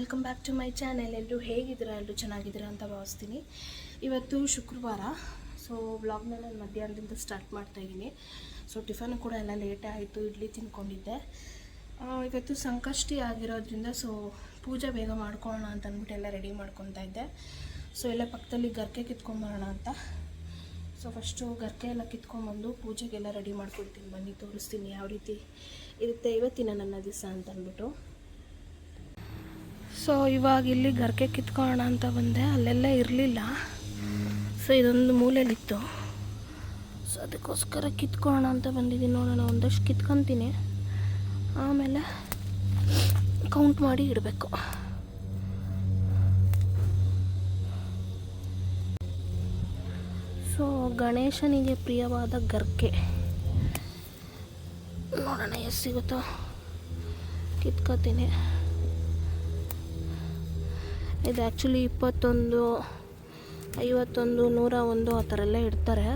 Welcome back to my channel. ಎಲ್ಲರೂ ಹೇಗಿದ್ದೀರಾ? ಎಲ್ಲರೂ ಚೆನ್ನಾಗಿದ್ದೀರಾ ಅಂತ ಭಾವಿಸ್ತೀನಿ. ಇವತ್ತು ಶುಕ್ರವಾರ ಸೊ ವ್ಲಾಗ್ನ ನಾನು ಮಧ್ಯಾಹ್ನದಿಂದ ಸ್ಟಾರ್ಟ್ ಮಾಡ್ತಾ ಇದ್ದೀನಿ. ಸೊ ಟಿಫನ್ ಕೂಡ ಎಲ್ಲ ಲೇಟೇ ಆಯಿತು, ಇಡ್ಲಿ ತಿನ್ಕೊಂಡಿದ್ದೆ. ಇವತ್ತು ಸಂಕಷ್ಟಿ ಆಗಿರೋದ್ರಿಂದ ಸೊ ಪೂಜೆ ಬೇಗ ಮಾಡ್ಕೊಳ್ಳೋಣ ಅಂತ ಅಂದ್ಬಿಟ್ಟು ಎಲ್ಲ ರೆಡಿ ಮಾಡ್ಕೊತಾ ಇದ್ದೆ. ಸೊ ಎಲ್ಲ ಪಕ್ಕದಲ್ಲಿ ಗರ್ಕೆ ಕಿತ್ಕೊಂಬರೋಣ ಅಂತ. ಸೊ ಫಸ್ಟು ಗರ್ಕೆ ಎಲ್ಲ ಕಿತ್ಕೊಂಡ್ಬಂದು ಪೂಜೆಗೆಲ್ಲ ರೆಡಿ ಮಾಡ್ಕೊಳ್ತೀನಿ ಬನ್ನಿ, ತೋರಿಸ್ತೀನಿ ಯಾವ ರೀತಿ ಇರುತ್ತೆ ಇವತ್ತಿನ ನನ್ನ ದಿವಸ ಅಂತ ಅಂದ್ಬಿಟ್ಟು. ಸೊ ಇವಾಗ ಇಲ್ಲಿ ಗರ್ಕೆ ಕಿತ್ಕೊಳ್ಳೋಣ ಅಂತ ಬಂದೆ. ಅಲ್ಲೆಲ್ಲ ಇರಲಿಲ್ಲ. ಸೊ ಇದೊಂದು ಮೂಲೆಯಲ್ಲಿತ್ತು. ಸೊ ಅದಕ್ಕೋಸ್ಕರ ಕಿತ್ಕೊಳ್ಳೋಣ ಅಂತ ಬಂದಿದ್ದೀನಿ. ನೋಡೋಣ, ಒಂದಷ್ಟು ಕಿತ್ಕೊತೀನಿ. ಆಮೇಲೆ ಕೌಂಟ್ ಮಾಡಿ ಇಡಬೇಕು. ಸೊ ಗಣೇಶನಿಗೆ ಪ್ರಿಯವಾದ ಗರ್ಕೆ. ನೋಡೋಣ, ಎಷ್ಟು ಸಿಗುತ್ತೋ. ಕಿತ್ಕೋತೀನಿ. ಇದು ಆ್ಯಕ್ಚುಲಿ ಇಪ್ಪತ್ತೊಂದು, ಐವತ್ತೊಂದು ನೂರ ಒಂದು ಆ ಥರ ಎಲ್ಲ ಇಡ್ತಾರೆ.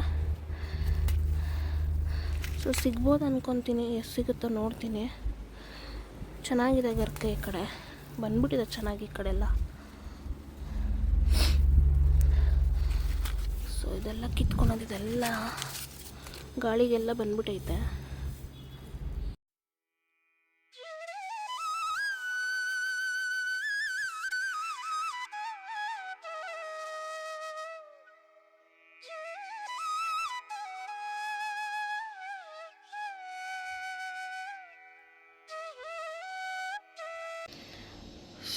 ಸೊ ಸಿಗ್ಬೋದು ಅಂದ್ಕೊತೀನಿ ಎಷ್ಟು ಸಿಗುತ್ತೋ ನೋಡ್ತೀನಿ. ಚೆನ್ನಾಗಿದೆ ಗರ್ಕೆ ಈ ಕಡೆ. ಬಂದ್ಬಿಟ್ಟಿದೆ ಚೆನ್ನಾಗಿ ಈ ಕಡೆ ಎಲ್ಲ. ಸೊ ಇದೆಲ್ಲ ಕಿತ್ಕೊಳೋದು ಇದೆಲ್ಲ ಗಾಳಿಗೆಲ್ಲ ಬಂದ್ಬಿಟ್ಟೈತೆ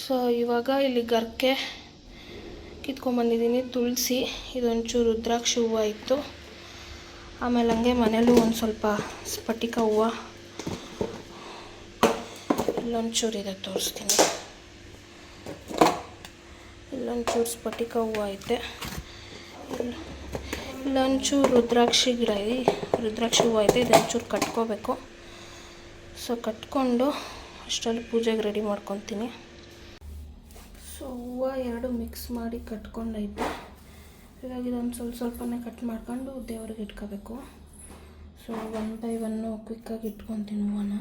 ಸೊ ಇವಾಗ ಇಲ್ಲಿ ಗರ್ಕೆ ಕಿತ್ಕೊಂಬಂದಿದ್ದೀನಿ, ತುಳಸಿ, ಇದೊಂಚೂರು ರುದ್ರಾಕ್ಷಿ ಹೂವು ಇತ್ತು. ಆಮೇಲೆ ಹಂಗೆ ಮನೇಲೂ ಒಂದು ಸ್ವಲ್ಪ ಸ್ಫಟಿಕ ಹೂವು. ಇಲ್ಲೊಂಚೂರು ಇದೆ, ತೋರಿಸ್ತೀನಿ. ಇಲ್ಲೊಂಚೂರು ಸ್ಫಟಿಕ ಹೂವು ಐತೆ. ಇಲ್- ಇಲ್ಲೊಂಚೂರು ರುದ್ರಾಕ್ಷಿ ಗಿಡ ಇದೆ. ರುದ್ರಾಕ್ಷಿ ಹೂವು ಐತೆ, ಇದೊಂಚೂರು ಕಟ್ಕೋಬೇಕು. ಸೊ ಕಟ್ಕೊಂಡು ಅಷ್ಟರಲ್ಲಿ ಪೂಜೆಗೆ ರೆಡಿ ಮಾಡ್ಕೊತೀನಿ. ಸೊ ಹೂವು ಎರಡು ಮಿಕ್ಸ್ ಮಾಡಿ ಕಟ್ಕೊಂಡೈತೆ ಇವಾಗ ಇದೊಂದು ಸ್ವಲ್ಪ ಸ್ವಲ್ಪನೇ ಕಟ್ ಮಾಡ್ಕೊಂಡು ದೇವ್ರಿಗೆ ಇಟ್ಕೋಬೇಕು. ಸೊ ಒನ್ ಬೈ ಒನ್ನು ಕ್ವಿಕ್ಕಾಗಿ ಇಟ್ಕೊತೀನಿ ಹೂವನ್ನ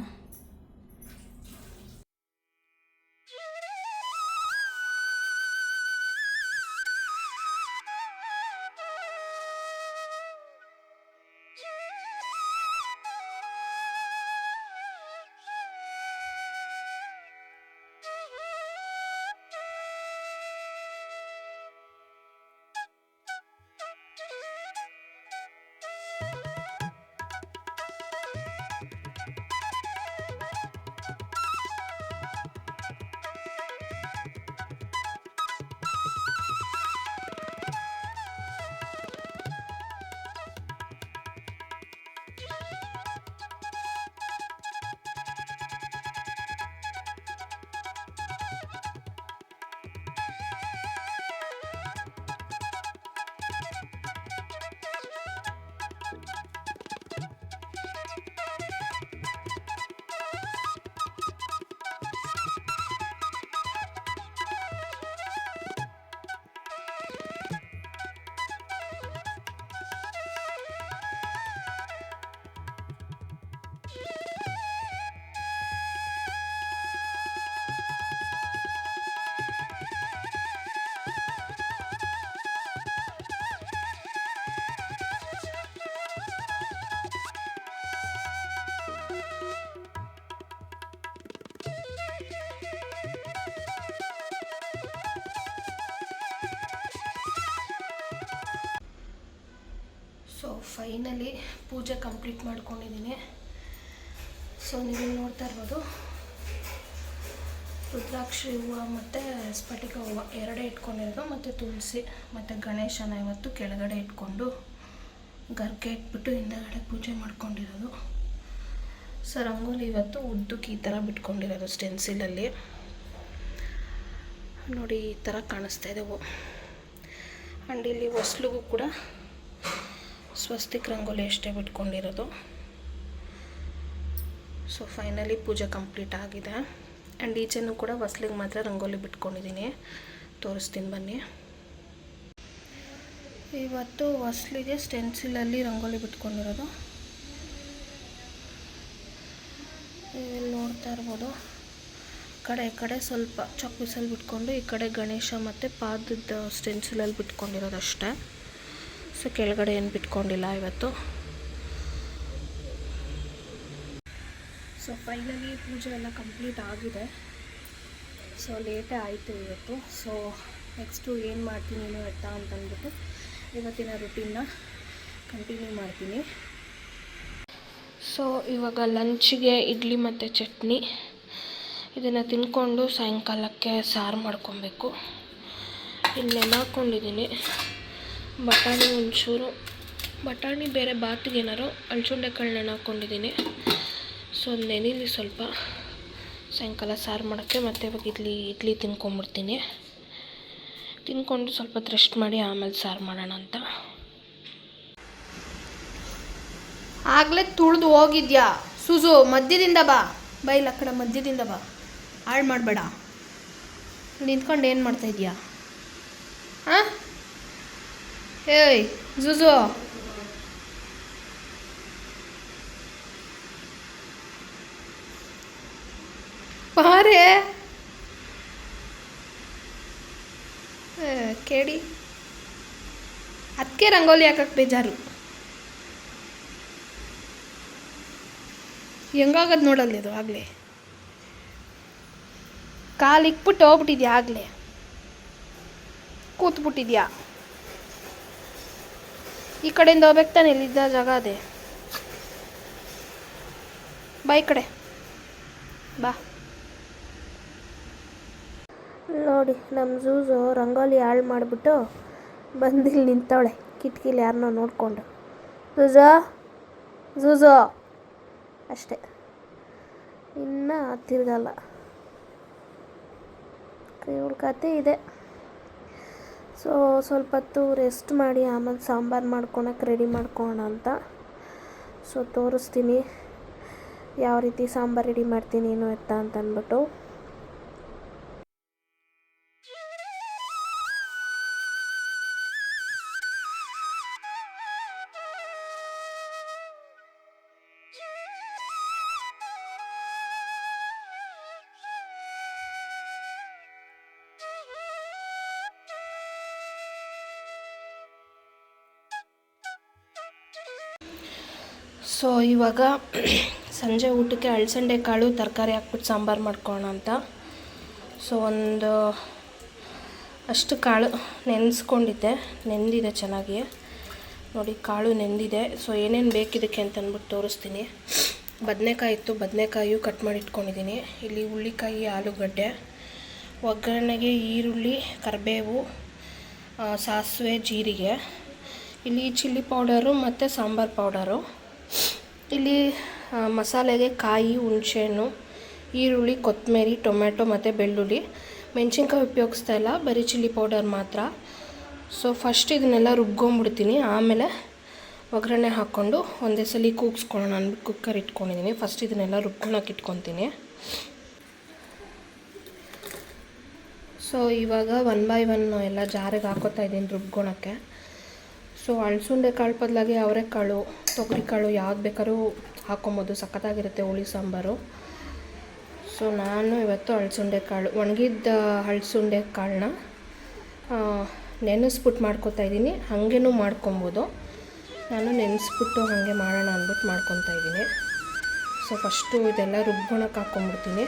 ಫೈನಲಿ ಪೂಜೆ ಕಂಪ್ಲೀಟ್ ಮಾಡ್ಕೊಂಡಿದ್ದೀನಿ. ಸೊ ನೀವು ನೋಡ್ತಾ ಇರ್ಬೋದು, ರುದ್ರಾಕ್ಷಿ ಹೂವು ಮತ್ತು ಸ್ಫಟಿಕ ಹೂವು ಎರಡೇ ಇಟ್ಕೊಂಡಿರೋದು, ಮತ್ತು ತುಳಸಿ, ಮತ್ತು ಗಣೇಶನ ಇವತ್ತು ಕೆಳಗಡೆ ಇಟ್ಕೊಂಡು ಗರ್ಗೆ ಇಟ್ಬಿಟ್ಟು ಹಿಂದಗಡೆ ಪೂಜೆ ಮಾಡ್ಕೊಂಡಿರೋದು. ಸೊ ರಂಗೋಲಿ ಇವತ್ತು ಉದ್ದಕ್ಕೆ ಈ ಥರ ಬಿಟ್ಕೊಂಡಿರೋದು ಸ್ಟೆನ್ಸಿಲಲ್ಲಿ ನೋಡಿ, ಈ ಥರ ಕಾಣಿಸ್ತಾ ಇದೆ ಹೂವು. ಆ್ಯಂಡ್ ಇಲ್ಲಿ ಹೊಸ್ಲಿಗೂ ಕೂಡ ಸ್ವಸ್ತಿಕ್ ರಂಗೋಲಿ ಅಷ್ಟೇ ಬಿಟ್ಕೊಂಡಿರೋದು. ಸೊ ಫೈನಲಿ ಪೂಜೆ ಕಂಪ್ಲೀಟ್ ಆಗಿದೆ. ಆ್ಯಂಡ್ ಈಚೆನೂ ಕೂಡ ಹೊಸ್ಲಿಗೆ ಮಾತ್ರ ರಂಗೋಲಿ ಬಿಟ್ಕೊಂಡಿದ್ದೀನಿ ತೋರಿಸ್ತೀನಿ ಬನ್ನಿ. ಇವತ್ತು ಹೊಸ್ಲಿಗೆ ಸ್ಟೆನ್ಸಿಲಲ್ಲಿ ರಂಗೋಲಿ ಬಿಟ್ಕೊಂಡಿರೋದು. ಇಲ್ಲಿ ನೋಡ್ತಾ ಇರ್ಬೋದು. ಕಡೆ ಈ ಕಡೆ ಸ್ವಲ್ಪ ಚಾಕ್ ಬಿಟ್ಕೊಂಡು ಈ ಕಡೆ ಗಣೇಶ ಮತ್ತು ಪಾದದ ಸ್ಟೆನ್ಸಿಲಲ್ಲಿ ಬಿಟ್ಕೊಂಡಿರೋದಷ್ಟೇ ಸೊ ಕೆಳಗಡೆ ಏನು ಬಿಟ್ಕೊಂಡಿಲ್ಲ ಇವತ್ತು. ಸೊ ಫೈನಲಿ ಪೂಜೆ ಎಲ್ಲ ಕಂಪ್ಲೀಟ್ ಆಗಿದೆ. ಸೊ ಲೇಟೇ ಆಯಿತು ಇವತ್ತು. ಸೊ ನೆಕ್ಸ್ಟು ಏನು ಮಾಡ್ತೀನಿ ಏನು ಎತ್ತ ಅಂತಂದ್ಬಿಟ್ಟು ಇವತ್ತಿನ ರುಟೀನ್ನ ಕಂಟಿನ್ಯೂ ಮಾಡ್ತೀನಿ. ಸೊ ಇವಾಗ ಲಂಚಿಗೆ ಇಡ್ಲಿ ಮತ್ತು ಚಟ್ನಿ. ಇದನ್ನು ತಿನ್ಕೊಂಡು ಸಾಯಂಕಾಲಕ್ಕೆ ಸಾರು ಮಾಡ್ಕೊಬೇಕು. ಇಲ್ಲಿ ನೆನಾಕೊಂಡಿದ್ದೀನಿ ಬಟಾಣಿ ಒಂಚೂರು. ಬಟಾಣಿ ಬೇರೆ ಬಾತಿಗೆ ಏನಾರು ಅಳ್ಚುಂಡೆ ಕಾಳು ಹಾಕ್ಕೊಂಡಿದ್ದೀನಿ ಸೊ ಅದು ನೆನೀಲಿ ಸ್ವಲ್ಪ. ಸಾಯಂಕಾಲ ಸಾರು ಮಾಡೋಕ್ಕೆ ಮತ್ತು ಇವಾಗ ಇಡ್ಲಿ ಇಡ್ಲಿ ತಿನ್ಕೊಂಬಿಡ್ತೀನಿ. ತಿನ್ಕೊಂಡು ಸ್ವಲ್ಪ ರೆಸ್ಟ್ ಮಾಡಿ ಆಮೇಲೆ ಸಾರು ಮಾಡೋಣ ಅಂತ. ಆಗಲೇ ತುಳಿದು ಹೋಗಿದ್ಯಾ? ಸುಜು, ಮಧ್ಯದಿಂದ ಬಾ. ಬೈ ಕಡೆ ಮಧ್ಯದಿಂದ ಬಾ. ಹಾಳು ಮಾಡಬೇಡ. ನಿಂತ್ಕೊಂಡು ಏನು ಮಾಡ್ತಾಯಿದ್ಯಾ ಹಾಂ? ಏಯ್ ಜುಜು ಪಾರೆ ಕೇಳಿ ಅದಕ್ಕೆ ರಂಗೋಲಿ ಹಾಕಕ್ಕೆ ಬೇಜಾರು. ಹೆಂಗಾಗದು ನೋಡಲ್ಲಿ ಅದು ಆಗಲೇ? ಕಾಲು ಇಕ್ಬಿಟ್ಟು ಹೋಗ್ಬಿಟ್ಟಿದ್ಯಾ ಆಗಲೇ? ಕೂತ್ಬಿಟ್ಟಿದ್ಯಾ? ಈ ಕಡೆಯಿಂದ ಹೋಗ್ಬೇಕು ತಾನೆ ಇಲ್ಲಿದ್ದ ಜಾಗ ಅದೇ. ಬಾ ಈ ಕಡೆ. ಬಾ. ನೋಡಿ ನಮ್ಮ ಜೂಜು ರಂಗೋಲಿ ಹಾಳು ಮಾಡಿಬಿಟ್ಟು ಬಂದಿಲ್ಲಿ ನಿಂತವಳೆ, ಕಿಟಕಿಲಿ ಯಾರನ್ನೋ ನೋಡಿಕೊಂಡು. ಜೂಜೋ ಜೂಜೋ ಅಷ್ಟೇ. ಇನ್ನೂ ತಿರ್ಗಲ್ಲ. ಕೈ ಕತೆ ಇದೆ. ಸೊ, ಸ್ವಲ್ಪ ಹೊತ್ತು ರೆಸ್ಟ್ ಮಾಡಿ, ಆಮೇಲೆ ಸಾಂಬಾರು ಮಾಡ್ಕೊಳಕ್ಕೆ ರೆಡಿ ಮಾಡ್ಕೋಣ ಅಂತ. ಸೊ, ತೋರಿಸ್ತೀನಿ. ಯಾವ ರೀತಿ ಸಾಂಬಾರು ರೆಡಿ ಮಾಡ್ತೀನಿ, ಏನು ಎತ್ತ ಅಂತ ಸೊ ಇವಾಗ ಸಂಜೆ ಊಟಕ್ಕೆ ಅಳಸಂಡೆ ಕಾಳು, ತರಕಾರಿ ಹಾಕ್ಬಿಟ್ಟು ಸಾಂಬಾರು ಮಾಡ್ಕೋಣ ಅಂತ. ಸೊ ಒಂದು ಅಷ್ಟು ಕಾಳು ನೆನೆಸ್ಕೊಂಡಿದ್ದೆ. ನೆಂದಿದೆ ಚೆನ್ನಾಗಿ. ನೋಡಿ, ಕಾಳು ನೆಂದಿದೆ. ಸೊ ಏನೇನು ಬೇಕಿದಕ್ಕೆ ಅಂತ ಅಂದ್ಬಿಟ್ಟು ತೋರಿಸ್ತೀನಿ. ಬದನೆಕಾಯಿ ಇತ್ತು. ಬದನೆಕಾಯಿಯು ಕಟ್ ಮಾಡಿ ಇಟ್ಕೊಂಡಿದ್ದೀನಿ ಇಲ್ಲಿ ಹುಳ್ಳಿಕಾಯಿ ಆಲೂಗಡ್ಡೆ, ಒಗ್ಗರಣೆಗೆ ಈರುಳ್ಳಿ, ಕರಿಬೇವು ಸಾಸಿವೆ, ಜೀರಿಗೆ. ಇಲ್ಲಿ ಚಿಲ್ಲಿ ಪೌಡರು ಮತ್ತು ಸಾಂಬಾರು ಪೌಡರು. ಇಲ್ಲಿ ಮಸಾಲೆಗೆ ಕಾಯಿ, ಹುಣಸೆಹಣ್ಣು, ಈರುಳ್ಳಿ, ಕೊತ್ತಂಬರಿ, ಟೊಮ್ಯಾಟೊ ಮತ್ತು ಬೆಳ್ಳುಳ್ಳಿ. ಮೆಣಸಿನ್ಕಾಯಿ ಉಪಯೋಗಿಸ್ತಾ ಇಲ್ಲ, ಬರೀ ಚಿಲ್ಲಿ ಪೌಡರ್ ಮಾತ್ರ. ಸೊ ಫಸ್ಟ್ ಇದನ್ನೆಲ್ಲ ರುಬ್ಕೊಂಬಿಡ್ತೀನಿ ಆಮೇಲೆ ಒಗ್ಗರಣೆ ಹಾಕ್ಕೊಂಡು ಒಂದೇ ಸಲ ಕೂಗಿಸ್ಕೊಳ್ಳೋಣ ಅಂದ್ಬಿಟ್ಟು ಕುಕ್ಕರ್ ಇಟ್ಕೊಂಡಿದ್ದೀನಿ ಫಸ್ಟ್ ಇದನ್ನೆಲ್ಲ ರುಬ್ಕೊಳಕ್ಕೆ ಇಟ್ಕೊತೀನಿ. ಸೊ ಇವಾಗ ಒನ್ ಬೈ ಒನ್ ಎಲ್ಲ ಜಾರಿಗೆ ಹಾಕೋತಾ ಇದ್ದೀನಿ ರುಬ್ಕೊಳಕ್ಕೆ. ಸೊ ಅಳಸುಂಡೆ ಕಾಳು ಬದಲಾಗಿ ಅವರೆಕಾಳು ತೊಗರಿಕಾಳು ಯಾವ್ದು ಬೇಕಾದ್ರೂ ಹಾಕೊಬೋದು. ಸಖತ್ತಾಗಿರುತ್ತೆ ಹುಳಿ, ಸಾಂಬಾರು. ಸೊ ನಾನು ಇವತ್ತು ಅಳಸುಂಡೆ ಕಾಳು, ಒಣಗಿದ್ದ ಅಳಸುಂಡೆ ಕಾಳನ್ನ ನೆನೆಸ್ಬಿಟ್ಟು ಮಾಡ್ಕೊತಾ ಇದ್ದೀನಿ. ಹಾಗೇನೂ ಮಾಡ್ಕೊಬೋದು. ನಾನು ನೆನೆಸ್ಬಿಟ್ಟು ಹಾಗೆ ಮಾಡೋಣ ಅಂದ್ಬಿಟ್ಟು ಮಾಡ್ಕೊತಾ ಇದ್ದೀನಿ. ಸೊ ಫಸ್ಟು ಇದೆಲ್ಲ ರುಬ್ಬೋಣಕ್ಕೆ ಹಾಕ್ಕೊಂಬಿಡ್ತೀನಿ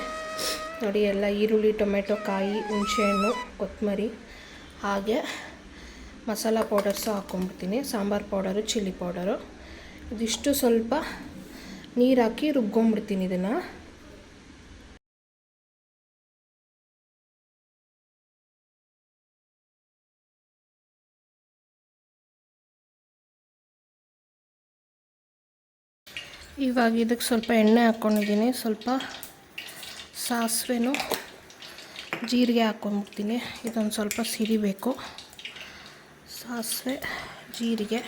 ನೋಡಿ, ಎಲ್ಲ ಈರುಳ್ಳಿ ಟೊಮೆಟೊ ಕಾಯಿ ಹುಣಸೆಹಣ್ಣು ಕೊತ್ತಂಬರಿ ಹಾಗೆ ಮಸಾಲ ಪೌಡರ್ಸು ಹಾಕ್ಕೊಂಡ್ಬಿಡ್ತೀನಿ ಸಾಂಬಾರು ಪೌಡರು ಚಿಲ್ಲಿ ಪೌಡರು ಇದಿಷ್ಟು ಸ್ವಲ್ಪ ನೀರು ಹಾಕಿ ರುಬ್ಕೊಂಡ್ಬಿಡ್ತೀನಿ ಇದನ್ನು. ಇವಾಗ ಇದಕ್ಕೆ ಸ್ವಲ್ಪ ಎಣ್ಣೆ ಹಾಕ್ಕೊಂಡಿದ್ದೀನಿ ಸ್ವಲ್ಪ ಸಾಸಿವೆನೂ ಜೀರಿಗೆ ಹಾಕ್ಕೊಂಡ್ಬಿಡ್ತೀನಿ ಇದೊಂದು ಸ್ವಲ್ಪ ಸಿಡಿಬೇಕು ಸಾಸಿವೆ ಜೀರಿಗೆ.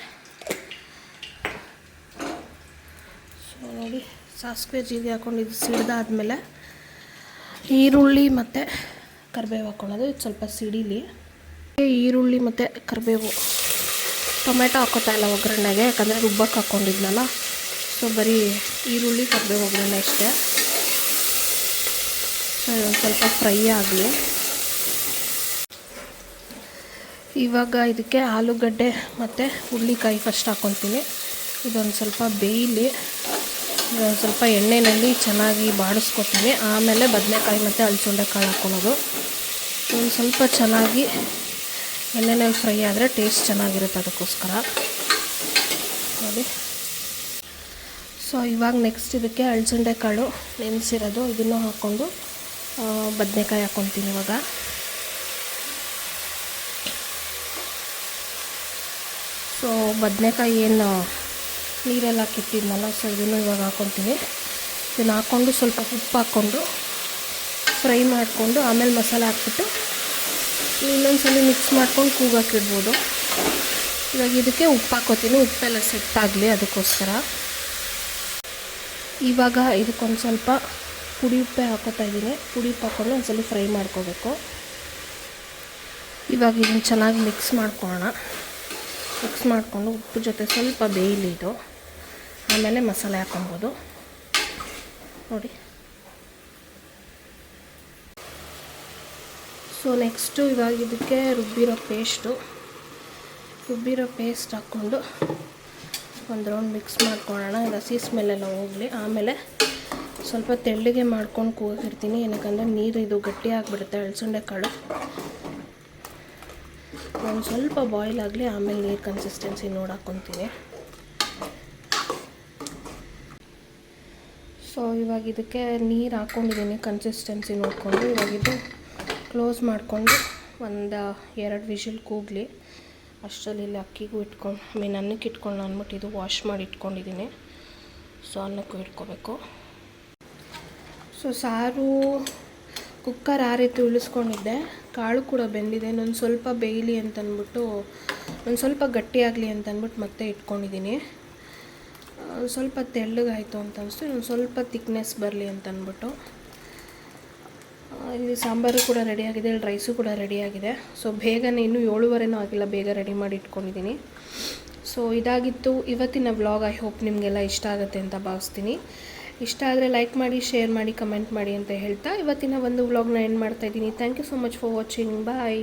ಸೊ ನೋಡಿ, ಸಾಸಿವೆ ಜೀರಿಗೆ ಹಾಕ್ಕೊಂಡು ಇದು ಸಿಡ್ದಾದ್ಮೇಲೆ ಈರುಳ್ಳಿ ಮತ್ತು ಕರಿಬೇವು ಹಾಕ್ಕೊಳ್ಳೋದು ಇದು ಸ್ವಲ್ಪ ಸಿಡಿಲಿ. ಈರುಳ್ಳಿ ಮತ್ತು ಕರಿಬೇವು, ಟೊಮೆಟೊ ಹಾಕೋತಾ ಇಲ್ಲ ಒಗ್ಗರಣೆಗೆ, ಯಾಕಂದರೆ ರುಬ್ಬಕ್ಕೆ ಹಾಕ್ಕೊಂಡಿದ್ನಲ್ಲ ಸೊ ಬರೀ ಈರುಳ್ಳಿ, ಕರಿಬೇವು ಒಗ್ಗರಣೆ ಅಷ್ಟೇ. ಸೊ ಸ್ವಲ್ಪ ಫ್ರೈ ಆಗಲಿ. ಇವಾಗ ಇದಕ್ಕೆ ಆಲೂಗಡ್ಡೆ ಮತ್ತು ಹುರುಳಿಕಾಯಿ ಫಸ್ಟ್ ಹಾಕ್ಕೊತೀನಿ ಇದೊಂದು ಸ್ವಲ್ಪ ಬೇಯಲಿ, ಇದೊಂದು ಸ್ವಲ್ಪ ಎಣ್ಣೆಯಲ್ಲಿ ಚೆನ್ನಾಗಿ ಬಾಡಿಸ್ಕೊತೀನಿ. ಆಮೇಲೆ ಬದನೆಕಾಯಿ ಮತ್ತು ಅಲಸಂಡೆ ಕಾಳು ಹಾಕ್ಕೊಳೋದು ಒಂದು ಸ್ವಲ್ಪ ಚೆನ್ನಾಗಿ ಎಣ್ಣೆನಲ್ಲಿ ಫ್ರೈ ಆದರೆ ಟೇಸ್ಟ್ ಚೆನ್ನಾಗಿರುತ್ತೆ ಅದಕ್ಕೋಸ್ಕರ. ನೋಡಿ. ಸೊ ಇವಾಗ ನೆಕ್ಸ್ಟ್ ಇದಕ್ಕೆ ಅಳಸಂಡೆ ಕಾಳು ನೆನೆಸಿರೋದು. ಇದನ್ನು ಹಾಕ್ಕೊಂಡು ಬದನೆಕಾಯಿ ಹಾಕ್ಕೊತೀನಿ ಇವಾಗ. ಸೊ, ಬದನೆಕಾಯಿ ಏನು ನೀರೆಲ್ಲ ಹಾಕಿಟ್ಟಿದ್ನಲ್ಲ ಸೊ ಇದನ್ನು ಇವಾಗ ಹಾಕ್ಕೊತೀವಿ ಇದನ್ನು ಹಾಕ್ಕೊಂಡು ಸ್ವಲ್ಪ ಉಪ್ಪು ಹಾಕ್ಕೊಂಡು ಫ್ರೈ ಮಾಡಿಕೊಂಡು ಆಮೇಲೆ ಮಸಾಲೆ ಹಾಕ್ಬಿಟ್ಟು ಇನ್ನೊಂದ್ಸಲ ಮಿಕ್ಸ್ ಮಾಡ್ಕೊಂಡು ಕೂಗಾಕಿಡ್ಬೋದು ಇವಾಗ ಇದಕ್ಕೆ ಉಪ್ಪು ಹಾಕೋತೀನಿ. ಉಪ್ಪೆಲ್ಲ ಸೆಟ್ ಆಗಲಿ ಅದಕ್ಕೋಸ್ಕರ. ಇವಾಗ ಇದಕ್ಕೊಂದು ಸ್ವಲ್ಪ ಪುಡಿ ಉಪ್ಪೆ ಹಾಕೋತಾ ಇದ್ದೀನಿ. ಪುಡಿ ಉಪ್ಪು ಹಾಕ್ಕೊಂಡು ಒಂದ್ಸಲ ಫ್ರೈ ಮಾಡ್ಕೋಬೇಕು. ಇವಾಗ ಇದನ್ನು ಚೆನ್ನಾಗಿ ಮಿಕ್ಸ್ ಮಾಡ್ಕೊಳ್ಳೋಣ. ಮಿಕ್ಸ್ ಮಾಡಿಕೊಂಡು ಉಪ್ಪು ಜೊತೆ ಸ್ವಲ್ಪ ಬೇಯಲಿ ಆಮೇಲೆ ಮಸಾಲೆ ಹಾಕೊಬೋದು ನೋಡಿ. ಸೊ ನೆಕ್ಸ್ಟು ಇವಾಗ ಇದಕ್ಕೆ ರುಬ್ಬಿರೋ ಪೇಸ್ಟು ರುಬ್ಬಿರೋ ಪೇಸ್ಟ್ ಹಾಕ್ಕೊಂಡು ಒಂದು ರೌಂಡ್ ಮಿಕ್ಸ್ ಮಾಡ್ಕೊಳ್ಳೋಣ. ಹಸಿ ಸ್ಮೆಲ್ಲೆಲ್ಲ ಹೋಗಲಿ. ಆಮೇಲೆ ಸ್ವಲ್ಪ ತೆಳ್ಳಗೆ ಮಾಡ್ಕೊಂಡು ಕೂಗಿರ್ತೀನಿ. ಏನಕ್ಕಂದರೆ ನೀರು ಇದು ಗಟ್ಟಿ ಆಗಿಬಿಡುತ್ತೆ, ಅಳಸಂಡೆ ಕಾಳು. ಒಂದು ಸ್ವಲ್ಪ ಬಾಯ್ಲ್ ಆಗಲಿ, ಆಮೇಲೆ ನೀರು ಕನ್ಸಿಸ್ಟೆನ್ಸಿ ನೋಡಾಕೊತೀನಿ ಸೊ ಇವಾಗ ಇದಕ್ಕೆ ನೀರು ಹಾಕ್ಕೊಂಡಿದ್ದೀನಿ ಕನ್ಸಿಸ್ಟೆನ್ಸಿ ನೋಡಿಕೊಂಡು. ಇವಾಗ ಇದು ಕ್ಲೋಸ್ ಮಾಡಿಕೊಂಡು ಒಂದು ಎರಡು ವಿಷಲ್ ಕೂಗಲಿ. ಅಷ್ಟರಲ್ಲಿ ಇಲ್ಲಿ ಅಕ್ಕಿಗೂ ಇಟ್ಕೊಂಡು ಐ ಮೀನ್ ಅನ್ನಕ್ಕೆ ಇಟ್ಕೊಂಡು ಅಂದ್ಬಿಟ್ಟು ಇದು ವಾಶ್ ಮಾಡಿ ಇಟ್ಕೊಂಡಿದ್ದೀನಿ ಸೊ ಅನ್ನಕ್ಕೂ ಇಟ್ಕೋಬೇಕು. ಸೊ ಸಾರು ಕುಕ್ಕರ್ ಆ ರೀತಿ ಉಳಿಸ್ಕೊಂಡಿದ್ದೆ. ಕಾಳು ಕೂಡ ಬೆಂದಿದೆ. ಇನ್ನೊಂದು ಸ್ವಲ್ಪ ಬೇಯಲಿ ಅಂತ ಅಂದ್ಬಿಟ್ಟು ಒಂದು ಸ್ವಲ್ಪ ಗಟ್ಟಿಯಾಗಲಿ ಅಂತ ಅಂದ್ಬಿಟ್ಟು ಮತ್ತೆ ಇಟ್ಕೊಂಡಿದ್ದೀನಿ ಸ್ವಲ್ಪ ತೆಳ್ಳಗಾಯಿತು ಅಂತ ಅನಿಸ್ತು ಇನ್ನೊಂದು ಸ್ವಲ್ಪ ತಿಕ್ನೆಸ್ ಬರಲಿ ಅಂತ ಅಂದ್ಬಿಟ್ಟು ಆ, ಇಲ್ಲಿ ಸಾಂಬಾರು ಕೂಡ ರೆಡಿಯಾಗಿದೆ ಇಲ್ಲಿ ರೈಸು ಕೂಡ ರೆಡಿಯಾಗಿದೆ ಸೊ ಬೇಗನೆ ಇನ್ನೂ ಏಳುವರೆನೂ ಆಗಿಲ್ಲ. ಬೇಗ ರೆಡಿ ಮಾಡಿ ಇಟ್ಕೊಂಡಿದ್ದೀನಿ ಸೊ ಇದಾಗಿತ್ತು ಇವತ್ತಿನ ವ್ಲಾಗ್ ಐ ಹೋಪ್ ನಿಮಗೆಲ್ಲ ಇಷ್ಟ ಆಗುತ್ತೆ ಅಂತ ಭಾವಿಸ್ತೀನಿ. ಇಷ್ಟ ಆದರೆ ಲೈಕ್ ಮಾಡಿ ಶೇರ್ ಮಾಡಿ ಕಮೆಂಟ್ ಮಾಡಿ ಅಂತ ಹೇಳ್ತಾ ಇವತ್ತಿನ ಒಂದು ವ್ಲಾಗ್ನ ಎಂಡ್ ಮಾಡ್ತಾ ಇದ್ದೀನಿ. Thank you so much for watching bye